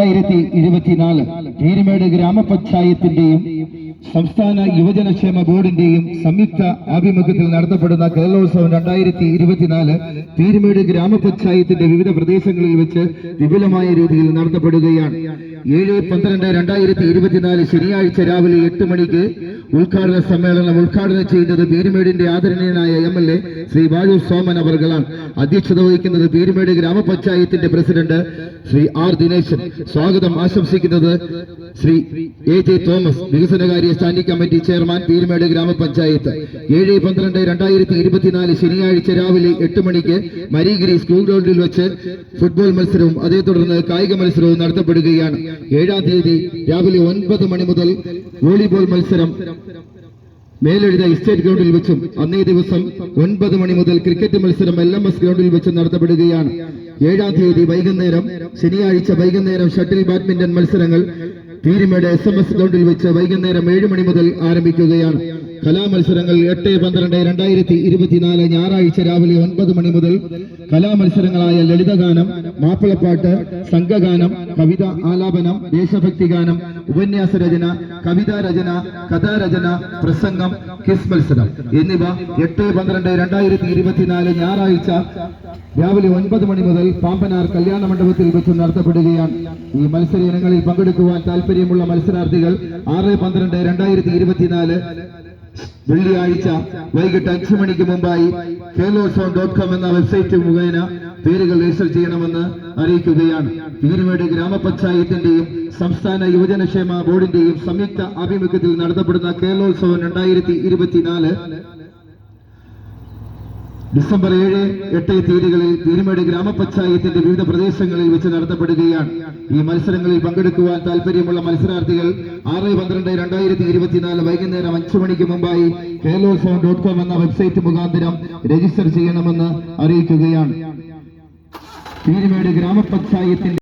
രണ്ടായിരത്തി ഇരുപത്തിനാല് പീരുമേട് ഗ്രാമപഞ്ചായത്തിന്റെയും സംസ്ഥാന യുവജനക്ഷേമ ബോർഡിന്റെയും സംയുക്ത ആഭിമുഖ്യത്തിൽ നടത്തപ്പെടുന്ന കേരളോത്സവം രണ്ടായിരത്തി ഇരുപത്തിനാല് പീരുമേട് ഗ്രാമപഞ്ചായത്തിന്റെ വിവിധ പ്രദേശങ്ങളിൽ വെച്ച് വിപുലമായ രീതിയിൽ നടത്തപ്പെടുകയാണ്. ഏഴ് പന്ത്രണ്ട് രണ്ടായിരത്തി ഇരുപത്തിനാല് ശനിയാഴ്ച രാവിലെ എട്ട് മണിക്ക് ഉദ്ഘാടന സമ്മേളനം ഉദ്ഘാടനം ചെയ്യുന്നത് പീരുമേടിന്റെ ആദരണീയനായ M L A Shri Baju Soman അവർകളാണ്. അധ്യക്ഷത വഹിക്കുന്നത് പീരുമേട് ഗ്രാമപഞ്ചായത്തിന്റെ പ്രസിഡന്റ് ശ്രീ ആർ ദിനേശൻ. സ്വാഗതം ആശംസിക്കുന്നത് ശ്രീ എ ജെ തോമസ് വികസനകാര്യ standing committee chairman Peerumedu gramapanchayat. ഏഴ് പന്ത്രണ്ട് രണ്ടായിരത്തി ഇരുപത്തിനാല് ശനിയാഴ്ച രാവിലെ എട്ട് മണിക്ക് മരീഗിരി സ്കൂൾ ഗ്രൗണ്ടിൽ വെച്ച് ഫുട്ബോൾ മത്സരവും അതേ തുടർന്ന് കായിക മത്സരവും നടത്തപ്പെടുകയാണ്. ഏഴാം തീയതി രാവിലെ ഒൻപത് മണി മുതൽ വോളിബോൾ മത്സരം. മേലെഴുത എസ്റ്റേറ്റ് ഗ്രൗണ്ടിൽ വെച്ചും അന്നേ ദിവസം ഒൻപത് മണി മുതൽ ക്രിക്കറ്റ് മത്സരം എൽ എം എസ് ഗ്രൗണ്ടിൽ വെച്ച് നടത്തപ്പെടുകയാണ്. ഏഴാം തീയതി വൈകുന്നേരം ശനിയാഴ്ച വൈകുന്നേരം ഷട്ടിൽ ബാഡ്മിന്റൺ മത്സരങ്ങൾ തീരുമേട് എസ് എം എസ് ഗ്രൗണ്ടിൽ വെച്ച് വൈകുന്നേരം ഏഴ് മണി മുതൽ ആരംഭിക്കുകയാണ്. കലാമത്സരങ്ങൾ എട്ട് പന്ത്രണ്ട് രണ്ടായിരത്തി ഇരുപത്തിനാല് ഞായറാഴ്ച രാവിലെ ഒൻപത് മണി മുതൽ കലാമത്സരങ്ങളായ ലളിതഗാനം മാപ്പിളപ്പാട്ട് സംഘഗാനം കവിത ആലാപനം ദേശഭക്തി ഗാനം ഉപന്യാസ രചന കവിതാ രചന കഥാരചന പ്രസംഗം കിസ് മത്സരം എന്നിവ എട്ട് പന്ത്രണ്ട് രണ്ടായിരത്തി ഇരുപത്തിനാല് ഞായറാഴ്ച രാവിലെ ഒൻപത് മണി മുതൽ പാമ്പനാർ കല്യാണ മണ്ഡപത്തിൽ വെച്ച് നടത്തപ്പെടുകയാണ്. ഈ മത്സര ഇനങ്ങളിൽ പങ്കെടുക്കുവാൻ താല്പര്യമുള്ള മത്സരാർത്ഥികൾ ആറ് പന്ത്രണ്ട് രണ്ടായിരത്തി ഇരുപത്തിനാല് വെള്ളിയാഴ്ച വൈകിട്ട് അഞ്ചു മണിക്ക് മുമ്പായി കേലോസോൺ ഡോട്ട് കോം എന്ന വെബ്സൈറ്റ് മുഖേന പേരുകൾ രജിസ്റ്റർ ചെയ്യണമെന്ന് അറിയിക്കുകയാണ്. ഇതിനുവേണ്ടി ഗ്രാമപഞ്ചായത്തിന്റെയും സംസ്ഥാന യുവജനക്ഷേമ ബോർഡിന്റെയും സംയുക്ത ആഭിമുഖ്യത്തിൽ നടത്തപ്പെടുന്ന കേരളോത്സവം രണ്ടായിരത്തി ഇരുപത്തിനാല് ഡിസംബർ ഏഴ് എട്ട് തീയതികളിൽ തിരുമേട് ഗ്രാമപഞ്ചായത്തിന്റെ വിവിധ പ്രദേശങ്ങളിൽ വെച്ച് നടത്തപ്പെടുകയാണ്. ഈ മത്സരങ്ങളിൽ പങ്കെടുക്കുവാൻ താല്പര്യമുള്ള മത്സരാർത്ഥികൾ ആറ് പന്ത്രണ്ട് രണ്ടായിരത്തി ഇരുപത്തിനാല് വൈകുന്നേരം അഞ്ചു മണിക്ക് മുമ്പായി കേരളോത്സവം ഡോട്ട് കോം എന്ന വെബ്സൈറ്റ് മുഖാന്തരം രജിസ്റ്റർ ചെയ്യണമെന്ന് അറിയിക്കുകയാണ്. ഗ്രാമപഞ്ചായത്തിന്റെ